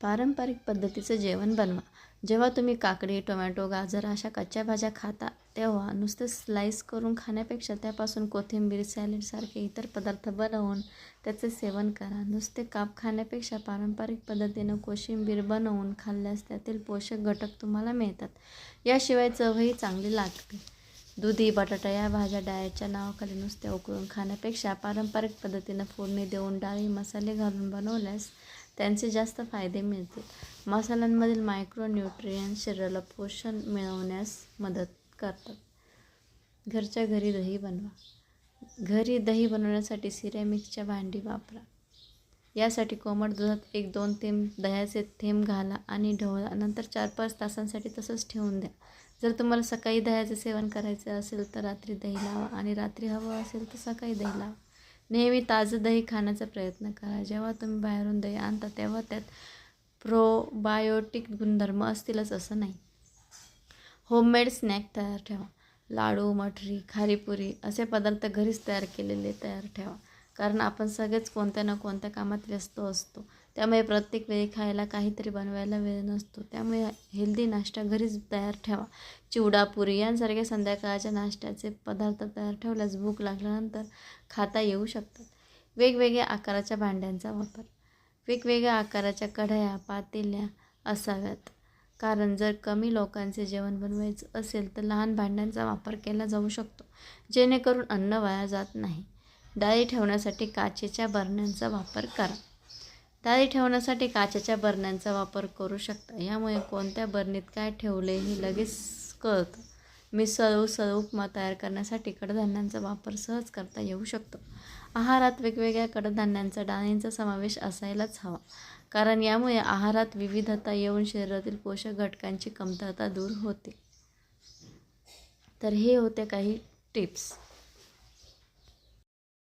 पारंपरिक पद्धतीचं जेवण बनवा. जेव्हा तुम्ही काकडी टोमॅटो गाजर अशा कच्च्या भाज्या खाता तेव्हा नुसतं स्लाईस करून खाण्यापेक्षा त्यापासून कोथिंबीर सॅलेडसारखे इतर पदार्थ बनवून त्याचे सेवन करा. नुसते काप खाण्यापेक्षा पारंपरिक पद्धतीनं कोशिंबीर बनवून खाल्ल्यास त्यातील पोषक घटक तुम्हाला मिळतात. याशिवाय चवही चांगली लागते. दुधी बटाटा या भाज्या डाळीच्या नावाखाली नुसत्या उकळून खाण्यापेक्षा पारंपरिक पद्धतीनं फोडणी देऊन डाळी मसाले घालून बनवल्यास त्यांचे जास्त फायदे मिळतील. मसाल्यांमधील मायक्रोन्यूट्रियन्स शरीराला पोषण मिळवण्यास मदत करतात. घरच्या घरी दही बनवा. घरी दही बनवण्यासाठी सिरॅमिकच्या भांडी वापरा. यासाठी कोमट दुधात एक दोन थेंब दह्याचे थेंब घाला आणि ढवळा. नंतर चार पाच तासांसाठी तसंच ठेवून द्या. जर तुम्हाला सकाळी दह्याचे सेवन करायचे असेल तर रात्री दही लावा आणि रात्री हवं असेल तर सकाळी दही लावा. नेहमी ताजं दही खाण्याचा प्रयत्न करा. जेव्हा तुम्ही बाहेरून दही आणता तेव्हा त्यात प्रोबायोटिक गुणधर्म असतीलच असं नाही. होममेड स्नॅक तयार ठेवा. लाडू मठरी खारीपुरी असे पदार्थ घरीच तयार केलेले तयार ठेवा. कारण आपण सगळेच कोणत्या ना कोणत्या कामात व्यस्त असतो. त्यामुळे प्रत्येक वेळी खायला काहीतरी बनवायला वेळ नसतो. त्यामुळे हेल्दी नाश्ता घरीच तयार ठेवा. चिवडा पुरी यांसारख्या संध्याकाळच्या नाश्त्याचे पदार्थ तयार ठेवल्यास भूक लागल्यानंतर खाता येऊ शकतात. वेगवेगळ्या आकाराच्या भांड्यांचा वापर. वेगवेगळ्या आकाराच्या कढया पातेल्या असाव्यात. कारण जर कमी लोकांचे जेवण बनवायचं असेल तर लहान भांड्यांचा वापर केला जाऊ शकतो. जेणेकरून अन्न वाया जात नाही. डाळी ठेवण्यासाठी काचेच्या बरण्यांचा वापर करा. डाळी ठेवण्यासाठी काचेच्या बरण्यांचा वापर करू शकता. यामुळे कोणत्या बरणीत काय ठेवले हे लगेच कळतं. मिसळ सळ उपमा तयार करण्यासाठी कडधान्यांचा वापर सहज करता येऊ शकतो. आहारात वेगवेगळ्या कडधान्यांचा डाळींचा समावेश असायलाच हवा. कारण यामुळे आहारात विविधता येऊन शरीरातील पोषक घटकांची कमतरता दूर होते. तर हे होते काही टिप्स.